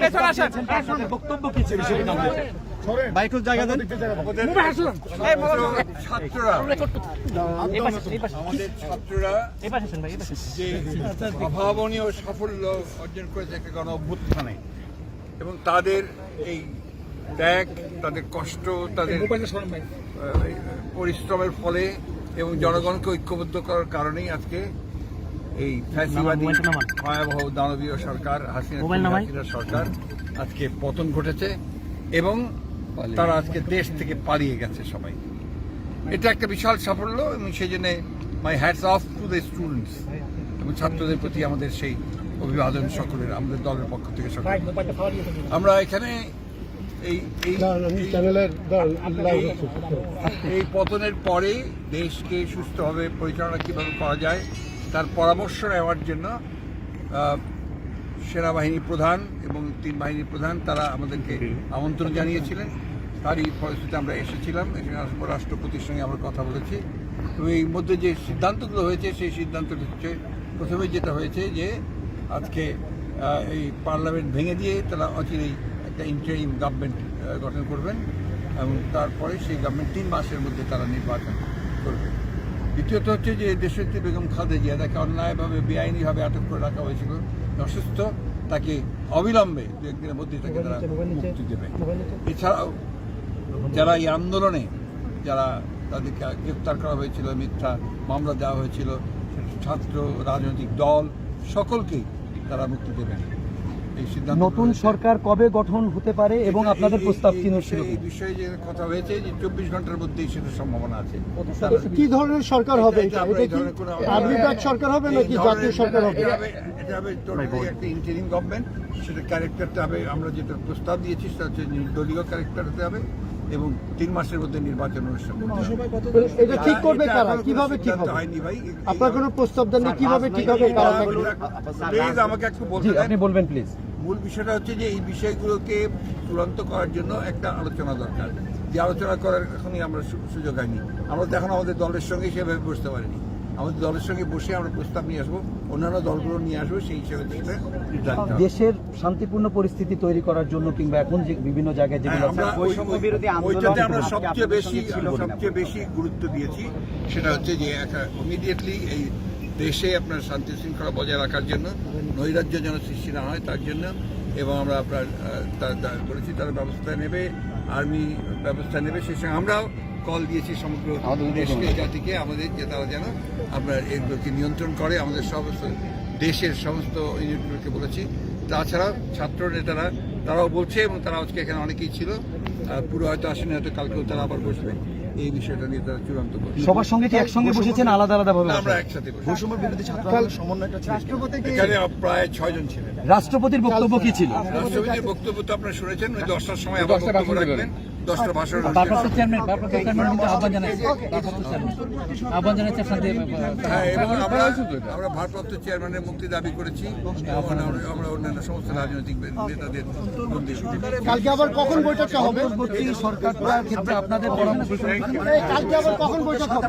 পেছনে আসেন। বক্তব্য কি ছিল সেটা জানতে চাই। ভাই একটু জায়গা দেন। ছাত্ররা। আমাদের ছাত্ররা যে অভাবনীয় সাফল্য অর্জন করেছে একটা গণ অভ্যুত্থানে এবং তাদের এই ত্যাগ তাদের কষ্ট তাদের পরিশ্রমের ফলে এবং জনগণকে ঐক্যবদ্ধ করার কারণেই আজকে এই ফ্যাসিবাদী ভয়াবহ দানবীয় সরকার হাসিনা সরকার আজকে পতন ঘটেছে এবং তারা আজকে দেশ থেকে পালিয়ে গেছে সবাই। এটা একটা বিশাল সাফল্য এবং সেই জন্য my hats off to the students এবং ছাত্রদের প্রতি আমাদের সেই অভিবাদন সকলের আমাদের দলের পক্ষ থেকে সকল আমরা এখানে এই এই এই- এই পতনের পরে দেশকে সুস্থভাবে পরিচালনা কীভাবে করা যায় তার পরামর্শ নেওয়ার জন্য সেনাবাহিনী প্রধান এবং তিন বাহিনীর প্রধান তারা আমাদেরকে আমন্ত্রণ জানিয়েছিলেন। তারই ফলশ্রুতিতে আমরা এসেছিলাম। এখানে রাষ্ট্রপতির সঙ্গে আমরা কথা বলেছি। এবং এই মধ্যে যে সিদ্ধান্তগুলো হয়েছে, সেই সিদ্ধান্তটি হচ্ছে, প্রথমে যেটা হয়েছে যে, আজকে এই পার্লামেন্ট ভেঙে দিয়ে তারা অচিরেই একটা ইন্টারিম গভর্নমেন্ট গঠন করবেন এবং তারপরে সেই গভর্নমেন্ট তিন মাসের মধ্যে তারা নির্বাচন করবে। দ্বিতীয়ত হচ্ছে যে দেশনেত্রী বেগম খালেদা জিয়া তাকে অন্যায়ভাবে বেআইনিভাবে আটক করে রাখা হয়েছিল। অসুস্থ তাকে অবিলম্বে দু একদিনের মধ্যে তাকে তারা মুক্তি দেবে। এছাড়াও যারা এই আন্দোলনে যারা তাদেরকে গ্রেপ্তার করা হয়েছিল মিথ্যা মামলা দেওয়া হয়েছিল ছাত্র রাজনৈতিক দল সকলকেই তারা মুক্তি দেবেন। নতুন সরকার কবে গঠন হতে পারে এবং আপনাদের প্রস্তাব কি বিষয়ে- এই বিষয়ে যে কথা হয়েছে যে চব্বিশ ঘণ্টার মধ্যেই সেটা সম্ভাবনা আছে কি ধরনের সরকার হবে এটা সরকার হবে নাকি জাতীয় সরকার হবে এটা হবে- একটা ইন্টারিম গভর্নমেন্ট সেটা ক্যারেক্টারটা হবে আমরা যেটা প্রস্তাব দিয়েছি সেটা হচ্ছে নির্দলীয় ক্যারেক্টার হতে হবে এবং তিন মাসের মধ্যে নির্বাচন অনুষ্ঠান এটা ঠিক করবে কারা কীভাবে ঠিক হবে হয়নি ভাই আপনার কোনো প্রস্তাব দেননি কীভাবে ঠিক হবে কারা প্লিজ আমাকে একটু বলতে আপনি বলবেন প্লিজ মূল বিষয়টা হচ্ছে যে এই বিষয়গুলোকে চূড়ান্ত করার জন্য একটা আলোচনা দরকার। যে আলোচনা করার এখনই আমরা সুযোগ হয়নি। আমরা তো এখন আমাদের দলের সঙ্গে সেভাবে বসতে পারিনি। আমাদের দলের সঙ্গে বসে আমরা প্রস্তাব নিয়ে আসব অন্যান্য দলগুলো নিয়ে আসব সেই হিসেবে দেশের শান্তিপূর্ণ পরিস্থিতি তৈরি করার জন্য কিংবা এখন যে বিভিন্ন জায়গায় যেগুলো হ্যাঁ, ওইটাতে আমরা সবচেয়ে বেশি সবচেয়ে বেশি গুরুত্ব দিয়েছি সেটা হচ্ছে যে একটা ইমিডিয়েটলি এই দেশে আপনার শান্তি শৃঙ্খলা বজায় রাখার জন্য নৈরাজ্য যেন সৃষ্টি না হয় তার জন্য এবং আমরা আপনার বলেছি তারা ব্যবস্থা নেবে আর্মি ব্যবস্থা নেবে সেই সঙ্গে আমরাও কল দিয়েছি সমগ্র দেশকে জাতিকে আমাদের যে তারা যেন আপনার এগুলোকে নিয়ন্ত্রণ করে আমাদের সমস্ত দেশের সমস্ত ইউনিটগুলোকে বলেছি। তাছাড়া ছাত্র নেতারা তারাও বলছে এবং তারা আজকে এখানে অনেকেই ছিল পুরো হয়তো আসেনি হয়তো কালকেও তারা আবার বসবে। এই বিষয়টা নিয়ে তারা চূড়ান্ত করে। সবার সঙ্গে কি একসঙ্গে বসেছেন? আলাদা আলাদা ভাবে আমরা একসাথে বসে রাষ্ট্রপতি কি এখানে প্রায় ছয়জন ছিলেন। রাষ্ট্রপতির বক্তব্য কি ছিল? রাষ্ট্রপতির বক্তব্য তো আপনারা শুনেছেন ওই দশটার সময় আবার বক্তব্য রাখবেন। দশটা ভাষণ আহ্বান শান্তি হ্যাঁ এবং আমরা আমরা ভারপ্রাপ্ত চেয়ারম্যানের মুক্তি দাবি করেছি। এবং আমরা- অন্যান্য সমস্ত রাজনৈতিক নেতাদের মুক্তি কালকে আবার কখন বৈঠকটা হবে? সরকারটার ক্ষেত্রে আপনাদের পরামর্শ কালকে আবার কখন বৈঠক হবে?